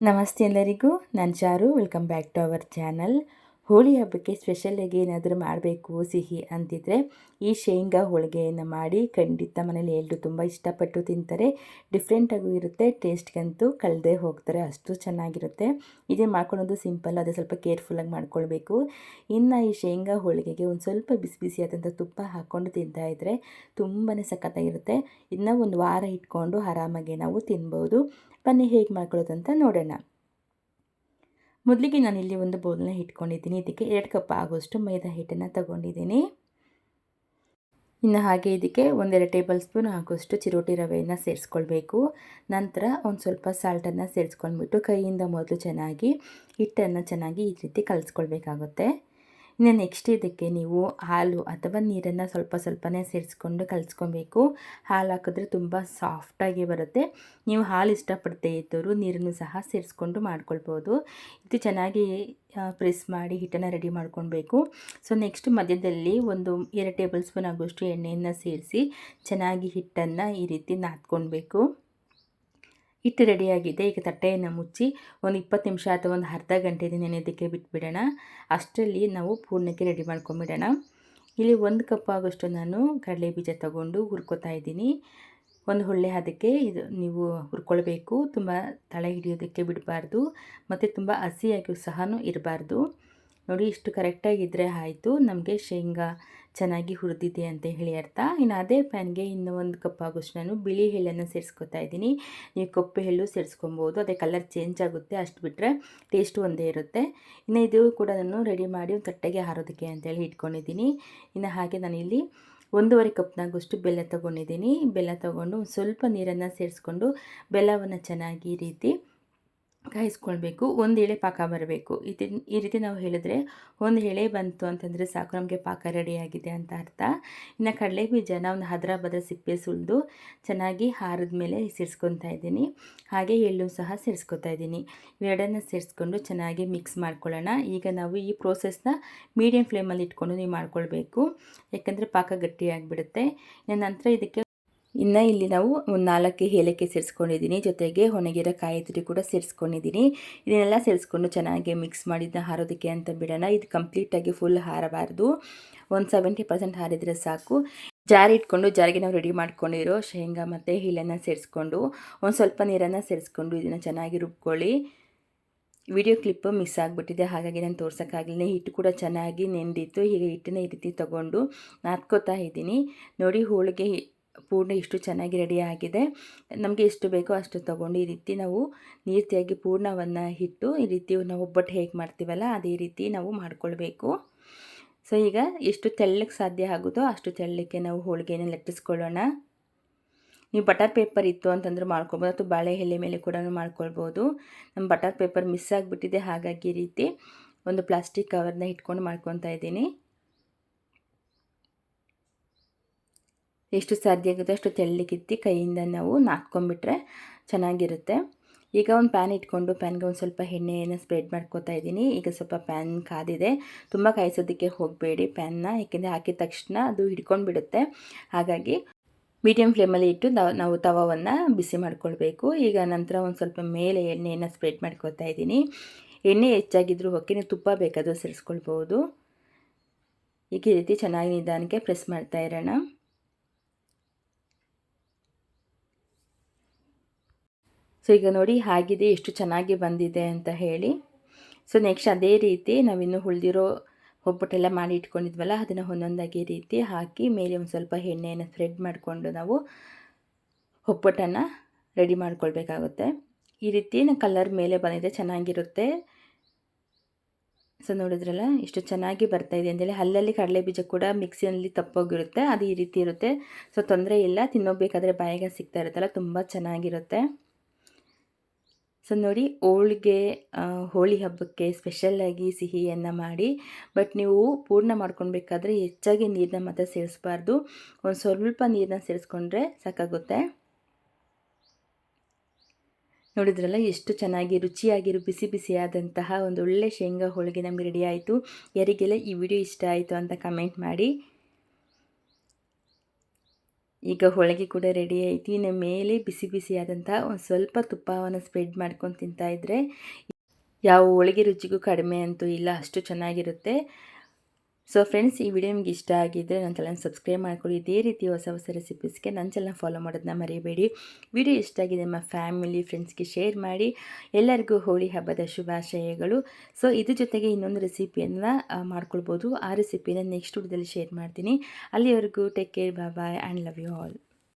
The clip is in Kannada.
ನಮಸ್ತೆ ಎಲ್ಲರಿಗೂ. ನಾನು Charu. Welcome back to our channel Holi ಹಬ್ಬಕ್ಕೆ ಸ್ಪೆಷಲಾಗಿ ಏನಾದರೂ ಮಾಡಬೇಕು ಸಿಹಿ ಅಂತಿದ್ರೆ, ಈ ಶೇಂಗಾ ಹೋಳಿಗೆಯನ್ನು ಮಾಡಿ ಖಂಡಿತ ಮನೇಲಿ ಎಲ್ಲರೂ ತುಂಬ ಇಷ್ಟಪಟ್ಟು ತಿಂತಾರೆ. ಡಿಫ್ರೆಂಟಾಗೂ ಇರುತ್ತೆ ಟೇಸ್ಟ್ಗಂತೂ ಕಳೆದೇ ಹೋಗ್ತಾರೆ, ಅಷ್ಟು ಚೆನ್ನಾಗಿರುತ್ತೆ. ಇದೇ ಮಾಡ್ಕೊಳೋದು ಸಿಂಪಲ್ ಅದೇ ಸ್ವಲ್ಪ ಕೇರ್ಫುಲ್ಲಾಗಿ ಮಾಡ್ಕೊಳ್ಬೇಕು. ಇನ್ನು ಈ ಶೇಂಗಾ ಹೋಳಿಗೆಗೆ ಒಂದು ಸ್ವಲ್ಪ ಬಿಸಿ ಬಿಸಿಯಾದಂಥ ತುಪ್ಪ ಹಾಕ್ಕೊಂಡು ತಿಂತಾಯಿದ್ರೆ ತುಂಬಾ ಸಖತ್ತಾಗಿರುತ್ತೆ. ಇದನ್ನ ಒಂದು ವಾರ ಇಟ್ಕೊಂಡು ಆರಾಮಾಗಿ ನಾವು ತಿನ್ಬೋದು. ಬನ್ನಿ ಹೇಗೆ ಮಾಡ್ಕೊಳ್ಳೋದಂತ ನೋಡೋಣ. ಮೊದಲಿಗೆ ನಾನು ಇಲ್ಲಿ ಒಂದು ಬೌಲ್ನ ಇಟ್ಕೊಂಡಿದ್ದೀನಿ ಇದಕ್ಕೆ ಎರಡು ಕಪ್ ಆಗೋಷ್ಟು ಮೈದಾ ಹಿಟ್ಟನ್ನು ತಗೊಂಡಿದ್ದೀನಿ. ಇನ್ನು ಹಾಗೆ ಇದಕ್ಕೆ ಒಂದೆರಡು ಟೇಬಲ್ ಸ್ಪೂನ್ ಆಗೋಷ್ಟು ಚಿರೋಟಿ ರವೆಯನ್ನು ಸೇರಿಸ್ಕೊಳ್ಬೇಕು. ನಂತರ ಒಂದು ಸ್ವಲ್ಪ ಸಾಲ್ಟನ್ನು ಸೇರಿಸ್ಕೊಂಡ್ಬಿಟ್ಟು ಕೈಯಿಂದ ಮೊದಲು ಚೆನ್ನಾಗಿ ಹಿಟ್ಟನ್ನು ಚೆನ್ನಾಗಿ ಈ ರೀತಿ ಕಲಿಸ್ಕೊಳ್ಬೇಕಾಗುತ್ತೆ. ಇನ್ನು ನೆಕ್ಸ್ಟ್ ಇದಕ್ಕೆ ನೀವು ಹಾಲು ಅಥವಾ ನೀರನ್ನು ಸ್ವಲ್ಪ ಸ್ವಲ್ಪನೇ ಸೇರಿಸ್ಕೊಂಡು ಕಲಿಸ್ಕೊಬೇಕು. ಹಾಲು ಹಾಕಿದ್ರೆ ತುಂಬ ಸಾಫ್ಟಾಗಿ ಬರುತ್ತೆ. ನೀವು ಹಾಲು ಇಷ್ಟಪಡ್ತೇ ಇದ್ದವರು ನೀರನ್ನು ಸಹ ಸೇರಿಸ್ಕೊಂಡು ಮಾಡ್ಕೊಳ್ಬೋದು. ಇದು ಚೆನ್ನಾಗಿ ಪ್ರೆಸ್ ಮಾಡಿ ಹಿಟ್ಟನ್ನು ರೆಡಿ ಮಾಡ್ಕೊಳ್ಬೇಕು. ಸೊ ನೆಕ್ಸ್ಟ್ ಮಧ್ಯದಲ್ಲಿ ಒಂದು ಎರಡು ಟೇಬಲ್ ಸ್ಪೂನ್ ಆಗುವಷ್ಟು ಎಣ್ಣೆಯನ್ನು ಸೇರಿಸಿ ಚೆನ್ನಾಗಿ ಹಿಟ್ಟನ್ನು ಈ ರೀತಿ ನಾದ್ಕೊಳ್ಬೇಕು. ಹಿಟ್ಟು ರೆಡಿಯಾಗಿದೆ. ಈಗ ತಟ್ಟೆಯನ್ನು ಮುಚ್ಚಿ ಒಂದು ಇಪ್ಪತ್ತು ನಿಮಿಷ ಅಥವಾ ಒಂದು ಅರ್ಧ ಗಂಟೆ ನೆನೆಯೋದಕ್ಕೆ ಬಿಟ್ಬಿಡೋಣ. ಅಷ್ಟರಲ್ಲಿ ನಾವು ಪೂರ್ಣಕ್ಕೆ ರೆಡಿ ಮಾಡ್ಕೊಂಬಿಡೋಣ. ಇಲ್ಲಿ ಒಂದು ಕಪ್ ಆಗೋಷ್ಟು ನಾನು ಕಡಲೆ ಬೀಜ ತಗೊಂಡು ಹುರ್ಕೋತಾ ಇದ್ದೀನಿ. ಒಂದು ಹೊಳ್ಳೆ ಅದಕ್ಕೆ ಇದು ನೀವು ಹುರ್ಕೊಳ್ಬೇಕು. ತುಂಬ ತಳೆ ಹಿಡಿಯೋದಕ್ಕೆ ಬಿಡಬಾರ್ದು. ಮತ್ತು ತುಂಬ ಹಸಿಯಾಗಿಯೂ ಸಹ ಇರಬಾರ್ದು. ನೋಡಿ, ಇಷ್ಟು ಕರೆಕ್ಟಾಗಿದ್ದರೆ ಆಯಿತು. ನಮಗೆ ಶೇಂಗಾ ಚೆನ್ನಾಗಿ ಹುರಿದಿದೆ ಅಂತ ಹೇಳಿ ಅರ್ಥ. ಇನ್ನು ಅದೇ ಪ್ಯಾನ್ಗೆ ಇನ್ನೂ ಒಂದು ಕಪ್ ಆಗೋಷ್ಟು ನಾನು ಬಿಳಿ ಎಳ್ಳನ್ನು ಸೇರಿಸ್ಕೊತಾ ಇದ್ದೀನಿ. ನೀವು ಕಪ್ಪು ಎಳ್ಳು ಸೇರಿಸ್ಕೊಬೋದು. ಅದೇ ಕಲರ್ ಚೇಂಜ್ ಆಗುತ್ತೆ ಅಷ್ಟು ಬಿಟ್ಟರೆ ಟೇಸ್ಟು ಒಂದೇ ಇರುತ್ತೆ. ಇನ್ನು ಇದು ಕೂಡ ನಾನು ರೆಡಿ ಮಾಡಿ ಒಂದು ತಟ್ಟೆಗೆ ಹಾರೋದಕ್ಕೆ ಅಂತೇಳಿ ಇಟ್ಕೊಂಡಿದ್ದೀನಿ. ಇನ್ನು ಹಾಗೆ ನಾನಿಲ್ಲಿ ಒಂದೂವರೆ ಕಪ್ನಾಗಷ್ಟು ಬೆಲ್ಲ ತೊಗೊಂಡಿದ್ದೀನಿ. ಬೆಲ್ಲ ತೊಗೊಂಡು ಸ್ವಲ್ಪ ನೀರನ್ನು ಸೇರಿಸ್ಕೊಂಡು ಬೆಲ್ಲವನ್ನು ಚೆನ್ನಾಗಿ ರೀತಿ ಕಾಯಿಸ್ಕೊಳ್ಬೇಕು ಒಂದು ಎಳೆ ಪಾಕ ಬರಬೇಕು. ಇದು ಈ ರೀತಿ ನಾವು ಹೇಳಿದ್ರೆ ಒಂದು ಎಳೆ ಬಂತು ಅಂತಂದರೆ ಸಾಕು, ನಮಗೆ ಪಾಕ ರೆಡಿಯಾಗಿದೆ ಅಂತ ಅರ್ಥ. ಇನ್ನು ಕಡಲೆ ಬೀಜನ ಒಂದು ಹದ್ರ ಬದ್ರ ಸಿಪ್ಪೆ ಸುಲಿದು ಚೆನ್ನಾಗಿ ಹಾರದ ಮೇಲೆ ಸೇರಿಸ್ಕೊತಾ ಇದ್ದೀನಿ. ಹಾಗೆ ಎಳ್ಳು ಸಹ ಸೇರಿಸ್ಕೊತಾ ಇದ್ದೀನಿ. ಇವೆರಡನ್ನು ಸೇರಿಸ್ಕೊಂಡು ಚೆನ್ನಾಗಿ ಮಿಕ್ಸ್ ಮಾಡ್ಕೊಳ್ಳೋಣ. ಈಗ ನಾವು ಈ ಪ್ರೋಸೆಸ್ನ ಮೀಡಿಯಂ ಫ್ಲೇಮಲ್ಲಿ ಇಟ್ಕೊಂಡು ನೀವು ಮಾಡ್ಕೊಳ್ಬೇಕು. ಯಾಕಂದರೆ ಪಾಕ ಗಟ್ಟಿಯಾಗಿಬಿಡುತ್ತೆ. ನಂತರ ಇದಕ್ಕೆ ಇನ್ನು ಇಲ್ಲಿ ನಾವು ಒಂದು ನಾಲ್ಕು ಏಲಕ್ಕಿ ಸೇರಿಸ್ಕೊಂಡಿದ್ದೀನಿ ಜೊತೆಗೆ ಒಣಗಿರೋ ಕಾಯಿ ಕೂಡ ಸೇರಿಸ್ಕೊಂಡಿದ್ದೀನಿ ಇದನ್ನೆಲ್ಲ ಸೇರಿಸ್ಕೊಂಡು ಚೆನ್ನಾಗಿ ಮಿಕ್ಸ್ ಮಾಡಿದ್ದ ಹಾರೋದಕ್ಕೆ ಅಂತ ಬಿಡೋಣ. ಇದು ಕಂಪ್ಲೀಟಾಗಿ ಫುಲ್ ಹಾರಬಾರ್ದು. ಒಂದು ಸೆವೆಂಟಿ ಪರ್ಸೆಂಟ್ ಹಾರಿದರೆ ಸಾಕು. ಜಾರಿ ಇಟ್ಕೊಂಡು ಜಾರಿಗೆ ನಾವು ರೆಡಿ ಮಾಡ್ಕೊಂಡಿರೋ ಶೇಂಗಾ ಮತ್ತು ಹಿಲನ್ನು ಸೇರಿಸ್ಕೊಂಡು, ಒಂದು ಸ್ವಲ್ಪ ನೀರನ್ನು ಸೇರಿಸ್ಕೊಂಡು ಇದನ್ನು ಚೆನ್ನಾಗಿ ರುಬ್ಕೊಳ್ಳಿ. ವಿಡಿಯೋ ಕ್ಲಿಪ್ಪು ಮಿಸ್ ಆಗಿಬಿಟ್ಟಿದೆ, ಹಾಗಾಗಿ ನಾನು ತೋರ್ಸೋಕ್ಕಾಗಲಿಲ್ಲ ಹಿಟ್ಟು ಕೂಡ ಚೆನ್ನಾಗಿ ನೆಂದಿತ್ತು. ಹೀಗೆ ಹಿಟ್ಟನ್ನ ಈ ರೀತಿ ತೊಗೊಂಡು ನಾದ್ಕೋತಾ ಇದ್ದೀನಿ. ನೋಡಿ, ಹೋಳಿಗೆ ಪೂರ್ಣ ಇಷ್ಟು ಚೆನ್ನಾಗಿ ರೆಡಿ ಆಗಿದೆ. ನಮಗೆ ಎಷ್ಟು ಬೇಕೋ ಅಷ್ಟು ತೊಗೊಂಡು ಈ ರೀತಿ ನಾವು ನೀರ್ತಿಯಾಗಿ ಪೂರ್ಣವನ್ನು ಇಟ್ಟು ಈ ರೀತಿ ನಾವು ಒಬ್ಬಟ್ಟು ಹೇಗೆ ಮಾಡ್ತೀವಲ್ಲ ಅದೇ ರೀತಿ ನಾವು ಮಾಡಿಕೊಳ್ಬೇಕು. ಸೊ ಈಗ ಎಷ್ಟು ತೆಳ್ಳಕ್ಕೆ ಸಾಧ್ಯ ಆಗುತ್ತೋ ಅಷ್ಟು ತೆಳ್ಳಕ್ಕೆ ನಾವು ಹೋಳಿಗೆನ ಲಟ್ಟಿಸ್ಕೊಳ್ಳೋಣ. ನೀವು ಬಟರ್ ಪೇಪರ್ ಇತ್ತು ಅಂತಂದ್ರೆ ಮಾಡ್ಕೊಬೋದು ಅಥವಾ ಬಾಳೆ ಎಲೆ ಮೇಲೆ ಕೂಡ ಮಾಡ್ಕೊಳ್ಬೋದು. ನಮ್ಮ ಬಟರ್ ಪೇಪರ್ ಮಿಸ್ ಆಗಿಬಿಟ್ಟಿದೆ ಹಾಗಾಗಿ ಈ ರೀತಿ ಒಂದು ಪ್ಲಾಸ್ಟಿಕ್ ಕವರ್ನ ಇಟ್ಕೊಂಡು ಮಾಡ್ಕೊತಾ ಇದ್ದೀನಿ. ಎಷ್ಟು ಸಾಧ್ಯ ಆಗುತ್ತೆ ಅಷ್ಟು ತೆಳ್ಳಗಿತ್ತಿ ಕೈಯಿಂದ ನಾವು ನಾದ್ಕೊಂಡ್ಬಿಟ್ರೆ ಚೆನ್ನಾಗಿರುತ್ತೆ. ಈಗ ಒಂದು ಪ್ಯಾನ್ ಇಟ್ಕೊಂಡು ಪ್ಯಾನ್ಗೆ ಒಂದು ಸ್ವಲ್ಪ ಎಣ್ಣೆಯನ್ನು ಸ್ಪ್ರೆಡ್ ಮಾಡ್ಕೋತಾ ಇದ್ದೀನಿ. ಈಗ ಸ್ವಲ್ಪ ಪ್ಯಾನ್ ಕಾದಿದೆ. ತುಂಬ ಕಾಯಿಸೋದಕ್ಕೆ ಹೋಗಬೇಡಿ ಪ್ಯಾನ್ನ ಯಾಕೆಂದರೆ ಹಾಕಿದ ತಕ್ಷಣ ಅದು ಹಿಡ್ಕೊಂಡು ಬಿಡುತ್ತೆ ಹಾಗಾಗಿ ಮೀಡಿಯಮ್ ಫ್ಲೇಮಲ್ಲಿ ಇಟ್ಟು ನಾವು ತವವನ್ನು ಬಿಸಿ ಮಾಡ್ಕೊಳ್ಬೇಕು. ಈಗ ನಂತರ ಒಂದು ಸ್ವಲ್ಪ ಮೇಲೆ ಎಣ್ಣೆಯನ್ನು ಸ್ಪ್ರೆಡ್ ಮಾಡ್ಕೋತಾ ಇದ್ದೀನಿ. ಎಣ್ಣೆ ಹೆಚ್ಚಾಗಿದ್ದರೂ ಓಕೆ ನೀವು ತುಪ್ಪ ಬೇಕಾದರೂ ಸೇರಿಸ್ಕೊಳ್ಬೋದು. ಈಗ ಈ ರೀತಿ ಚೆನ್ನಾಗಿ ನಿಧಾನಕ್ಕೆ ಪ್ರೆಸ್ ಮಾಡ್ತಾ ಇರೋಣ. ಸೊ, ಈಗ ನೋಡಿ ಹಾಗಿದೆ, ಎಷ್ಟು ಚೆನ್ನಾಗಿ ಬಂದಿದೆ ಅಂತ ಹೇಳಿ. ಸೊ, ನೆಕ್ಸ್ಟ್ ಅದೇ ರೀತಿ ನಾವಿನ್ನು ಉಳಿದಿರೋ ಒಬ್ಬಟ್ಟೆಲ್ಲ ಮಾಡಿ ಇಟ್ಕೊಂಡಿದ್ವಲ್ಲ, ಅದನ್ನು ಒಂದೊಂದಾಗಿ ರೀತಿ ಹಾಕಿ ಮೇಲೆ ಒಂದು ಸ್ವಲ್ಪ ಎಣ್ಣೆಯನ್ನು ಸ್ಪ್ರೆಡ್ ಮಾಡಿಕೊಂಡು ನಾವು ಒಬ್ಬಟ್ಟನ್ನು ರೆಡಿ ಮಾಡ್ಕೊಳ್ಬೇಕಾಗುತ್ತೆ. ಈ ರೀತಿ ಕಲರ್ ಮೇಲೆ ಬಂದಿದೆ, ಚೆನ್ನಾಗಿರುತ್ತೆ. ಸೊ, ನೋಡಿದ್ರಲ್ಲ ಎಷ್ಟು ಚೆನ್ನಾಗಿ ಬರ್ತಾ ಇದೆ ಅಂತೇಳಿ. ಅಲ್ಲಲ್ಲಿ ಕಡಲೆ ಬೀಜ ಕೂಡ ಮಿಕ್ಸಿಯಲ್ಲಿ ತಪ್ಪೋಗಿರುತ್ತೆ, ಅದು ಈ ರೀತಿ ಇರುತ್ತೆ. ಸೊ, ತೊಂದರೆ ಇಲ್ಲ ತಿನ್ನೋಬೇಕಾದ್ರೆ ಬಾಯಿಗೆ ಸಿಗ್ತಾ ಇರುತ್ತಲ್ಲ, ತುಂಬ ಚೆನ್ನಾಗಿರುತ್ತೆ. ಸೊ ನೋಡಿ, ಹೋಳಿಗೆ ಹೋಳಿ ಹಬ್ಬಕ್ಕೆ ಸ್ಪೆಷಲ್ಲಾಗಿ ಸಿಹಿಯನ್ನು ಮಾಡಿ ಬಟ್ ನೀವು ಪೂರ್ಣ ಮಾಡ್ಕೊಳ್ಬೇಕಾದ್ರೆ ಹೆಚ್ಚಾಗಿ ನೀರನ್ನ ಮಾತ್ರ ಸೇರಿಸ್ಬಾರ್ದು. ಒಂದು ಸ್ವಲ್ಪ ನೀರನ್ನ ಸೇರಿಸ್ಕೊಂಡ್ರೆ ಸಾಕಾಗುತ್ತೆ. ನೋಡಿದ್ರಲ್ಲ, ಎಷ್ಟು ಚೆನ್ನಾಗಿ ರುಚಿಯಾಗಿರೋ ಬಿಸಿ ಬಿಸಿಯಾದಂತಹ ಒಂದು ಒಳ್ಳೆ ಶೇಂಗಾ ಹೋಳಿಗೆ ನಮಗೆ ರೆಡಿ ಆಯಿತು. ಯಾರಿಗೆಲ್ಲ ಈ ವಿಡಿಯೋ ಇಷ್ಟ ಆಯಿತು ಅಂತ ಕಮೆಂಟ್ ಮಾಡಿ. ಈಗ ಹೋಳಿಗೆ ಕೂಡ ರೆಡಿ ಐತಿ. ಇನ್ನು ಮೇಲೆ ಬಿಸಿ ಬಿಸಿಯಾದಂಥ ಒಂದು ಸ್ವಲ್ಪ ತುಪ್ಪವನ್ನು ಸ್ಪ್ರೆಡ್ ಮಾಡ್ಕೊಂಡು ತಿಂತಾಯಿದ್ರೆ ಯಾವ ಹೋಳಿಗೆ ರುಚಿಗೂ ಕಡಿಮೆ ಅಂತೂ ಇಲ್ಲ, ಅಷ್ಟು ಚೆನ್ನಾಗಿರುತ್ತೆ. ಸೊ ಫ್ರೆಂಡ್ಸ್ ಈ ವಿಡಿಯೋ ನಿಮ್ಗೆ ಇಷ್ಟ ಆಗಿದ್ದರೆ ನನ್ನ ಚಾನಲ್ ಸಬ್ಸ್ಕ್ರೈಬ್ ಮಾಡ್ಕೊಳ್ಳಿ ಇದೇ ರೀತಿ ಹೊಸ ಹೊಸ ರೆಸಿಪೀಸ್ಗೆ ನನ್ನ ಚಾನಲ್ನ ಫಾಲೋ ಮಾಡೋದನ್ನ ಮರಿಬೇಡಿ. ವಿಡಿಯೋ ಇಷ್ಟ ಆಗಿದೆ ನಮ್ಮ ಫ್ಯಾಮಿಲಿ ಫ್ರೆಂಡ್ಸ್ಗೆ ಶೇರ್ ಮಾಡಿ. ಎಲ್ಲರಿಗೂ ಹೋಳಿ ಹಬ್ಬದ ಶುಭಾಶಯಗಳು. ಸೊ ಇದ್ರ ಜೊತೆಗೆ ಇನ್ನೊಂದು ರೆಸಿಪಿಯನ್ನು ಮಾಡ್ಕೊಳ್ಬೋದು. ಆ ರೆಸಿಪಿನ ನೆಕ್ಸ್ಟ್ ವಿಡಿಯೋದಲ್ಲಿ ಶೇರ್ ಮಾಡ್ತೀನಿ. ಅಲ್ಲಿವರೆಗೂ take care bye and love you all